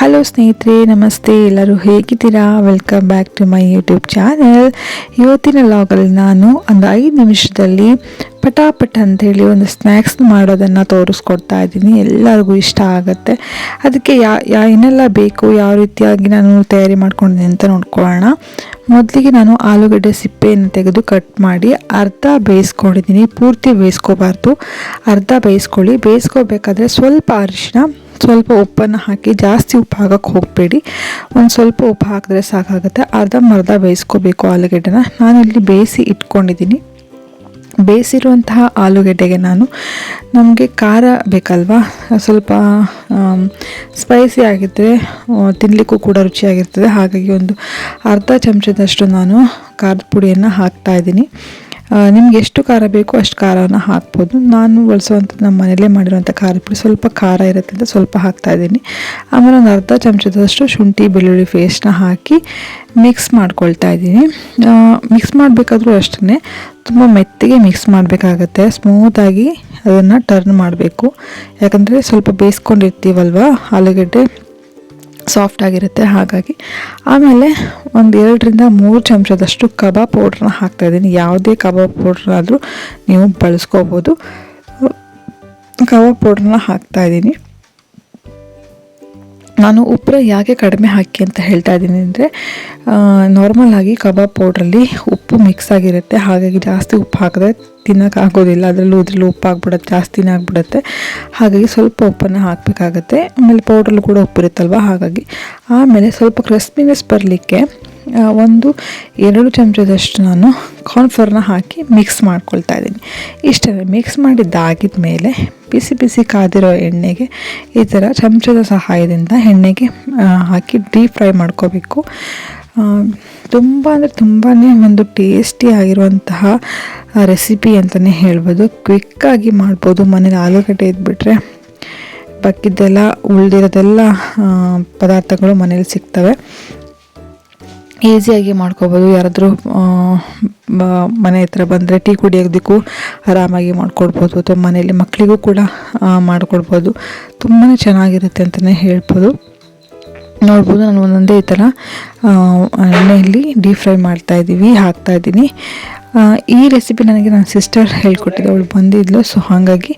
Hello ಸ್ನೇಹಿತರೆ, ನಮಸ್ತೆ. ಎಲ್ಲರೂ ಹೇಗಿದ್ದೀರಾ? Welcome back to my YouTube channel ಇವತ್ತಿನ ಲಾಗಲ್ಲಿ ನಾನು ಒಂದು ಐದು ನಿಮಿಷದಲ್ಲಿ ಪಟಾಪಟ ಅಂತೇಳಿ ಒಂದು ಸ್ನ್ಯಾಕ್ಸ್ ಮಾಡೋದನ್ನು ತೋರಿಸ್ಕೊಡ್ತಾ ಇದ್ದೀನಿ. ಎಲ್ಲರಿಗೂ ಇಷ್ಟ ಆಗುತ್ತೆ. ಅದಕ್ಕೆ ಯಾ ಯಾ, ಏನೆಲ್ಲ ಬೇಕು, ಯಾವ ರೀತಿಯಾಗಿ ನಾನು ತಯಾರಿ ಮಾಡ್ಕೊಂಡಿದ್ದೀನಿ ಅಂತ ನೋಡ್ಕೊಳ್ಳೋಣ. ಮೊದಲಿಗೆ ನಾನು ಆಲೂಗಡ್ಡೆ ಸಿಪ್ಪೆಯನ್ನು ತೆಗೆದು ಕಟ್ ಮಾಡಿ ಅರ್ಧ ಬೇಯಿಸ್ಕೊಂಡಿದ್ದೀನಿ. ಪೂರ್ತಿ ಬೇಯಿಸ್ಕೋಬಾರ್ದು. ಅರ್ಧ ಬೇಯಿಸ್ಕೊಳ್ಳಿ. ಬೇಯಿಸ್ಕೋಬೇಕಾದ್ರೆ ಸ್ವಲ್ಪ ಅರಿಶಿನ ಸ್ವಲ್ಪ ಉಪ್ಪನ್ನು ಹಾಕಿ ಜಾಸ್ತಿ ಉಪ್ಪು ಹಾಕಕ್ಕೆ ಹೋಗಬೇಡಿ. ಒಂದು ಸ್ವಲ್ಪ ಉಪ್ಪು ಹಾಕಿದ್ರೆ ಸಾಕಾಗುತ್ತೆ. ಅರ್ಧ ಮರ್ಧ ಬೇಯಿಸ್ಕೋಬೇಕು ಆಲೂಗೆಡ್ಡೆನ. ಇಲ್ಲಿ ಬೇಯಿಸಿ ಇಟ್ಕೊಂಡಿದ್ದೀನಿ. ಬೇಯಿಸಿರುವಂತಹ ಆಲೂಗೆಡ್ಡೆಗೆ ನಾನು ನಮಗೆ ಖಾರ ಬೇಕಲ್ವಾ? ಸ್ವಲ್ಪ ಸ್ಪೈಸಿ ಆಗಿದ್ದರೆ ತಿನ್ನಲಿಕ್ಕೂ ಕೂಡ ರುಚಿಯಾಗಿರ್ತದೆ. ಹಾಗಾಗಿ ಒಂದು ಅರ್ಧ ಚಮಚದಷ್ಟು ನಾನು ಖಾರದ ಪುಡಿಯನ್ನು ಹಾಕ್ತಾಯಿದ್ದೀನಿ ನಿಮ್ಗೆ ಎಷ್ಟು ಖಾರ ಬೇಕು ಅಷ್ಟು ಖಾರವನ್ನ ಹಾಕ್ಬೋದು. ನಾನು ಬಳಸುವಂಥದ್ದು ನಮ್ಮ ಮನೆಯಲ್ಲೇ ಮಾಡಿರುವಂಥ ಖಾರ ಪುಡಿ ಸ್ವಲ್ಪ ಖಾರ ಇರುತ್ತೆ ಅಂತ ಸ್ವಲ್ಪ ಹಾಕ್ತಾ ಇದ್ದೀನಿ. ಆಮೇಲೆ ಒಂದು ಅರ್ಧ ಚಮಚದಷ್ಟು ಶುಂಠಿ ಬೆಳ್ಳುಳ್ಳಿ ಪೇಸ್ಟ್ನ ಹಾಕಿ ಮಿಕ್ಸ್ ಮಾಡ್ಕೊಳ್ತಾ ಇದ್ದೀನಿ. ಮಿಕ್ಸ್ ಮಾಡಬೇಕಾದ್ರೂ ಅಷ್ಟೇ ತುಂಬ ಮೆತ್ತಗೆ ಮಿಕ್ಸ್ ಮಾಡಬೇಕಾಗತ್ತೆ. ಸ್ಮೂತಾಗಿ ಅದನ್ನು ಟರ್ನ್ ಮಾಡಬೇಕು. ಯಾಕಂದರೆ ಸ್ವಲ್ಪ ಬೇಯಿಸ್ಕೊಂಡಿರ್ತೀವಲ್ವ ಆಲೂಗಡ್ಡೆ? ಸಾಫ್ಟ್ ಆಗಿರುತ್ತೆ, ಹಾಗಾಗಿ. ಆಮೇಲೆ ಒಂದು ಎರಡರಿಂದ ಮೂರು ಚಮಚದಷ್ಟು ಕಬಾಬ್ ಪೌಡ್ರನ್ನ ಹಾಕ್ತಾಯಿದ್ದೀನಿ ಯಾವುದೇ ಕಬಾಬ್ ಪೌಡ್ರ್ ಆದರೂ ನೀವು ಬಳಸ್ಕೋಬೋದು. ಕಬಾಬ್ ಪೌಡ್ರನ್ನ ಹಾಕ್ತಾಯಿದ್ದೀನಿ ನಾನು ಉಪ್ಪು ಯಾಕೆ ಕಡಿಮೆ ಹಾಕಿ ಅಂತ ಹೇಳ್ತಾ ಇದ್ದೀನಿ ಅಂದರೆ ನಾರ್ಮಲ್ ಆಗಿ ಕಬಾಬ್ ಪೌಡ್ರಲ್ಲಿ ಉಪ್ಪು ಮಿಕ್ಸ್ ಆಗಿರುತ್ತೆ. ಹಾಗಾಗಿ ಜಾಸ್ತಿ ಉಪ್ಪು ಹಾಕಿದ್ರೆ ತಿನ್ನೋಕ್ಕಾಗೋದಿಲ್ಲ ಅದರಲ್ಲೂ ಇದರಲ್ಲೂ ಉಪ್ಪು ಆಗ್ಬಿಡುತ್ತೆ ಜಾಸ್ತಿನೇ ಆಗಿಬಿಡುತ್ತೆ. ಹಾಗಾಗಿ ಸ್ವಲ್ಪ ಉಪ್ಪನ್ನು ಹಾಕಬೇಕಾಗತ್ತೆ. ಆಮೇಲೆ ಪೌಡ್ರಲ್ಲೂ ಕೂಡ ಉಪ್ಪು ಇರುತ್ತಲ್ವ ಹಾಗಾಗಿ ಆಮೇಲೆ ಸ್ವಲ್ಪ ಕ್ರಿಸ್ಪಿನೆಸ್ ಬರಲಿಕ್ಕೆ ಒಂದು ಎರಡು ಚಮಚದಷ್ಟು ನಾನು ಕಾರ್ನ್ಫ್ಲೋರ್ನ ಹಾಕಿ ಮಿಕ್ಸ್ ಮಾಡ್ಕೊಳ್ತಾ ಇದ್ದೀನಿ. ಇಷ್ಟೇ ಮಿಕ್ಸ್ ಮಾಡಿದ್ದಾಗಿದ ಮೇಲೆ ಬಿಸಿ ಬಿಸಿ ಕಾದಿರೋ ಎಣ್ಣೆಗೆ ಈ ಥರ ಚಮಚದ ಸಹಾಯದಿಂದ ಎಣ್ಣೆಗೆ ಹಾಕಿ ಡೀಪ್ ಫ್ರೈ ಮಾಡ್ಕೋಬೇಕು. ತುಂಬ ಅಂದರೆ ತುಂಬಾ ಒಂದು ಟೇಸ್ಟಿ ಆಗಿರುವಂತಹ ರೆಸಿಪಿ ಅಂತಲೇ ಹೇಳ್ಬೋದು. ಕ್ವಿಕ್ಕಾಗಿ ಮಾಡ್ಬೋದು. ಮನೇಲಿ ಆಲೂಗಡ್ಡೆ ಇದ್ಬಿಟ್ರೆ ಬಕ್ಕಿದ್ದೆಲ್ಲ ಉಳಿದಿರೋದೆಲ್ಲ ಪದಾರ್ಥಗಳು ಮನೇಲಿ ಸಿಗ್ತವೆ. ಈಸಿಯಾಗಿ ಮಾಡ್ಕೋಬೋದು. ಯಾರಾದರೂ ಮನೆ ಹತ್ರ ಬಂದರೆ ಟೀ ಕುಡಿಯೋದಕ್ಕೂ ಆರಾಮಾಗಿ ಮಾಡ್ಕೊಡ್ಬೋದು. ಅಥವಾ ಮನೆಯಲ್ಲಿ ಮಕ್ಕಳಿಗೂ ಕೂಡ ಮಾಡಿಕೊಡ್ಬೋದು. ತುಂಬಾ ಚೆನ್ನಾಗಿರುತ್ತೆ ಅಂತಲೇ ಹೇಳ್ಬೋದು. ನೋಡ್ಬೋದು, ನಾನು ಒಂದೊಂದೇ ಈ ಥರ ಎಣ್ಣೆಯಲ್ಲಿ ಡೀಪ್ ಫ್ರೈ ಮಾಡ್ತಾಯಿದ್ದೀವಿ ಹಾಕ್ತಾಯಿದ್ದೀನಿ ಈ ರೆಸಿಪಿ ನನಗೆ ನನ್ನ ಸಿಸ್ಟರ್ ಹೇಳ್ಕೊಟ್ಟಿದ್ದೆ. ಅವಳು ಬಂದಿದ್ಲು ಸೊ ಹಾಗಾಗಿ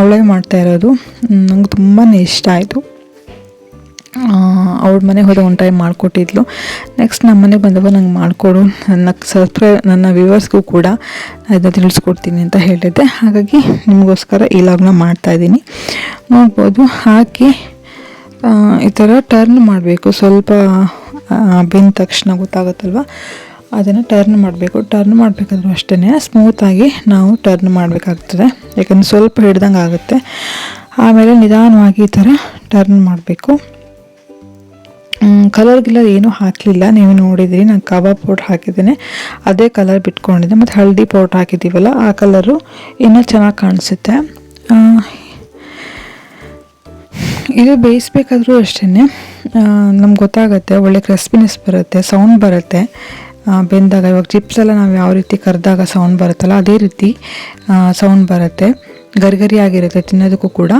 ಅವಳೇ ಮಾಡ್ತಾ ಇರೋದು. ನಂಗೆ ತುಂಬಾ ಇಷ್ಟ ಆಯಿತು. ಅವಳ ಮನೆಗೆ ಹೋದಾಗ ಒಂದು ಟೈಮ್ ಮಾಡಿಕೊಟ್ಟಿದ್ಲು. ನೆಕ್ಸ್ಟ್ ನಮ್ಮ ಮನೆಗೆ ಬಂದವ ನಂಗೆ ಮಾಡಿಕೊಡು. ನನ್ನ ಸರ್ಪ್ರೈ, ನನ್ನ ವ್ಯೂವರ್ಸ್ಗೂ ಕೂಡ ಅದನ್ನ ತಿಳಿಸ್ಕೊಡ್ತೀನಿ ಅಂತ ಹೇಳಿದ್ದೆ. ಹಾಗಾಗಿ ನಿಮಗೋಸ್ಕರ ಈ ಲಾಗ್ನ ಮಾಡ್ತಾಯಿದ್ದೀನಿ ನೋಡ್ಬೋದು ಹಾಕಿ ಈ ಥರ ಟರ್ನ್ ಮಾಡಬೇಕು. ಸ್ವಲ್ಪ ಬೆಂದ ತಕ್ಷಣ ಗೊತ್ತಾಗುತ್ತಲ್ವ? ಅದನ್ನು ಟರ್ನ್ ಮಾಡಬೇಕು. ಟರ್ನ್ ಮಾಡಬೇಕಾದ್ರೂ ಅಷ್ಟೇ ಸ್ಮೂತಾಗಿ ನಾವು ಟರ್ನ್ ಮಾಡಬೇಕಾಗ್ತದೆ. ಯಾಕಂದರೆ ಸ್ವಲ್ಪ ಹಿಡ್ದಂಗೆ ಆಗುತ್ತೆ ಆಮೇಲೆ ನಿಧಾನವಾಗಿ ಈ ಥರ ಟರ್ನ್ ಮಾಡಬೇಕು. ಕಲರ್ ಗಿಲ್ಲರ್ ಏನೂ ಹಾಕಲಿಲ್ಲ. ನೀವು ನೋಡಿದ್ರಿ, ನಾನು ಕಬಾಬ್ ಪೌಡ್ರ್ ಹಾಕಿದ್ದೇನೆ. ಅದೇ ಕಲರ್ ಬಿಟ್ಕೊಂಡಿದ್ದೆ. ಮತ್ತು ಹಳದಿ ಪೌಡ್ರ್ ಹಾಕಿದ್ದೀವಲ್ಲ, ಆ ಕಲರು ಇನ್ನೂ ಚೆನ್ನಾಗಿ ಕಾಣಿಸುತ್ತೆ. ಇದು ಬೇಯಿಸ್ಬೇಕಾದ್ರೂ ಅಷ್ಟೇ ನಮ್ಗೆ ಗೊತ್ತಾಗುತ್ತೆ, ಒಳ್ಳೆ ಕ್ರಿಸ್ಪಿನೆಸ್ ಬರುತ್ತೆ ಸೌಂಡ್ ಬರುತ್ತೆ. ಬೆಂದಾಗ, ಇವಾಗ ಚಿಪ್ಸ್ ಎಲ್ಲ ನಾವು ಯಾವ ರೀತಿ ಕರೆದಾಗ ಸೌಂಡ್ ಬರುತ್ತಲ್ಲ, ಅದೇ ರೀತಿ ಸೌಂಡ್ ಬರುತ್ತೆ. ಗರಿಗರಿ ಆಗಿರುತ್ತೆ ತಿನ್ನೋದಕ್ಕೂ ಕೂಡ.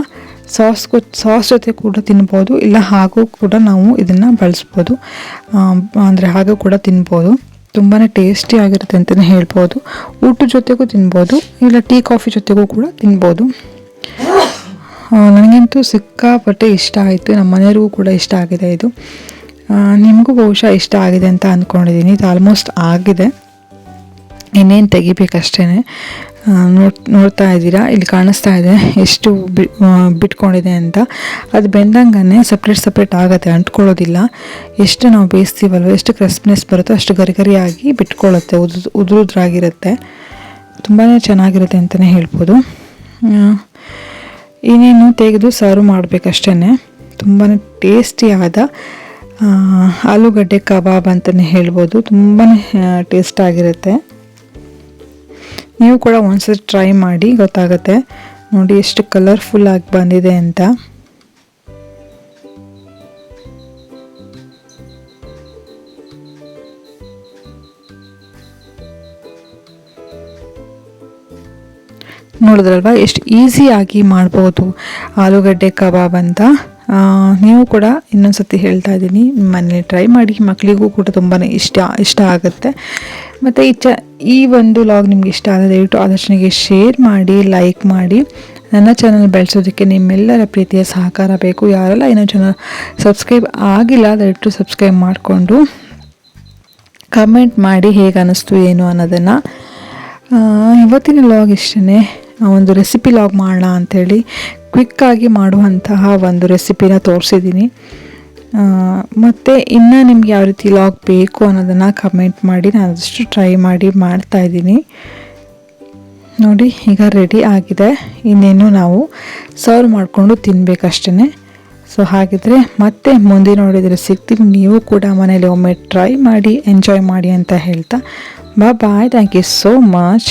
ಸಾಸ್ ಸಾಸ್ ಜೊತೆ ಕೂಡ ತಿನ್ಬೋದು, ಇಲ್ಲ ಹಾಗೂ ಕೂಡ ನಾವು ಇದನ್ನು ಬಳಸ್ಬೋದು. ಅಂದರೆ ಹಾಗೂ ಕೂಡ ತಿನ್ಬೋದು. ತುಂಬಾ ಟೇಸ್ಟಿ ಆಗಿರುತ್ತೆ ಅಂತಲೇ ಹೇಳ್ಬೋದು. ಊಟದ ಜೊತೆಗೂ ತಿನ್ಬೋದು, ಇಲ್ಲ ಟೀ, ಕಾಫಿ ಜೊತೆಗೂ ಕೂಡ ತಿನ್ಬೋದು. ನನಗಂತೂ ಸಿಕ್ಕಾಪಟ್ಟೆ ಇಷ್ಟ ಆಯಿತು. ನಮ್ಮ ಮನೆಯವ್ರಿಗೂ ಕೂಡ ಇಷ್ಟ ಆಗಿದೆ ಇದು. ನಿಮಗೂ ಬಹುಶಃ ಇಷ್ಟ ಆಗಿದೆ ಅಂತ ಅಂದ್ಕೊಂಡಿದ್ದೀನಿ ಇದು ಆಲ್ಮೋಸ್ಟ್ ಆಗಿದೆ. ಇನ್ನೇನು ತೆಗಿಬೇಕಷ್ಟೇ ನೋಡ್, ನೋಡ್ತಾ ಇದ್ದೀರಾ? ಇಲ್ಲಿ ಕಾಣಿಸ್ತಾ ಇದೆ ಎಷ್ಟು ಬಿಟ್ಕೊಂಡಿದೆ ಅಂತ. ಅದು ಬೆಂದಂಗೆ ಸಪ್ರೇಟ್ ಸಪ್ರೇಟ್ ಆಗುತ್ತೆ, ಅಂಟ್ಕೊಳ್ಳೋದಿಲ್ಲ. ಎಷ್ಟು ನಾವು ಬೇಯಿಸ್ತೀವಲ್ವ, ಎಷ್ಟು ಕ್ರಿಸ್ಪ್ನೆಸ್ ಬರುತ್ತೋ ಅಷ್ಟು ಗರಿಗರಿಯಾಗಿ ಬಿಟ್ಕೊಳ್ಳುತ್ತೆ, ಉದು, ಉದುರುದ್ರಾಗಿರುತ್ತೆ. ತುಂಬಾ ಚೆನ್ನಾಗಿರುತ್ತೆ ಅಂತಲೇ ಹೇಳ್ಬೋದು. ಏನೇನು ತೆಗೆದು ಸರ್ವ್ ಮಾಡಬೇಕಷ್ಟೇ ತುಂಬಾ ಟೇಸ್ಟಿಯಾದ ಆಲೂಗಡ್ಡೆ ಕಬಾಬ್ ಅಂತಲೇ ಹೇಳ್ಬೋದು. ತುಂಬಾ ಟೇಸ್ಟ್ ಆಗಿರುತ್ತೆ. ನೀವು ಕೂಡ ಒಂದ್ಸತಿ ಟ್ರೈ ಮಾಡಿ ಗೊತ್ತಾಗುತ್ತೆ. ನೋಡಿ ಎಷ್ಟು ಕಲರ್ಫುಲ್ ಆಗಿ ಬಂದಿದೆ ಅಂತ. ನೋಡಿದ್ರಲ್ವ? ಎಷ್ಟು ಈಸಿಯಾಗಿ ಮಾಡ್ಬೋದು. ಆಲೂಗಡ್ಡೆ ಕಬಾಬ್ ಅಂತ. ನೀವು ಕೂಡ ಇನ್ನೊಂದು ಸತಿ ಹೇಳ್ತಾ ಇದ್ದೀನಿ. ಮನೇಲಿ ಟ್ರೈ ಮಾಡಿ. ಮಕ್ಕಳಿಗೂ ಕೂಡ ತುಂಬಾ ಇಷ್ಟ ಇಷ್ಟ ಆಗುತ್ತೆ. ಮತ್ತು ಈ ಚ, ಈ ಒಂದು ಲಾಗ್ ನಿಮ್ಗೆ ಇಷ್ಟ ಆದರೆ ದಯವಿಟ್ಟು ಆದರ್ಶನಿಗೆ ಶೇರ್ ಮಾಡಿ ಲೈಕ್ ಮಾಡಿ. ನನ್ನ ಚಾನಲ್ ಬೆಳೆಸೋದಕ್ಕೆ ನಿಮ್ಮೆಲ್ಲರ ಪ್ರೀತಿಯ ಸಹಕಾರ ಬೇಕು. ಯಾರೆಲ್ಲ ಇನ್ನೊಂದು ಚಾನಲ್ ಸಬ್ಸ್ಕ್ರೈಬ್ ಆಗಿಲ್ಲ, ದಯವಿಟ್ಟು ಸಬ್ಸ್ಕ್ರೈಬ್ ಮಾಡಿಕೊಂಡು ಕಮೆಂಟ್ ಮಾಡಿ ಹೇಗೆ ಅನ್ನಿಸ್ತು ಏನು ಅನ್ನೋದನ್ನು. ಇವತ್ತಿನ ಲಾಗ್ ಇಷ್ಟೇ ಒಂದು ರೆಸಿಪಿ ಲಾಗ್ ಮಾಡೋಣ ಅಂಥೇಳಿ ಕ್ವಿಕ್ಕಾಗಿ ಮಾಡುವಂತಹ ಒಂದು ರೆಸಿಪಿನ ತೋರಿಸಿದ್ದೀನಿ ಮತ್ತು ಇನ್ನೂ ನಿಮ್ಗೆ ಯಾವ ರೀತಿ ಲಾಗ್ ಬೇಕು ಅನ್ನೋದನ್ನು ಕಮೆಂಟ್ ಮಾಡಿ ನಾನು ಅದಷ್ಟು ಟ್ರೈ ಮಾಡಿ ಮಾಡ್ತಾಯಿದ್ದೀನಿ ನೋಡಿ, ಈಗ ರೆಡಿ ಆಗಿದೆ. ಇನ್ನೇನು ನಾವು ಸರ್ವ್ ಮಾಡಿಕೊಂಡು ತಿನ್ನಬೇಕಷ್ಟೇ ಸೊ ಹಾಗಿದ್ರೆ ಮತ್ತೆ ಮುಂದೆ ನೋಡಿದರೆ ಸಿಗ್ತೀನಿ. ನೀವು ಕೂಡ ಮನೇಲಿ ಒಮ್ಮೆ ಟ್ರೈ ಮಾಡಿ ಎಂಜಾಯ್ ಮಾಡಿ ಅಂತ ಹೇಳ್ತಾ. ಬಾ bye thank you so much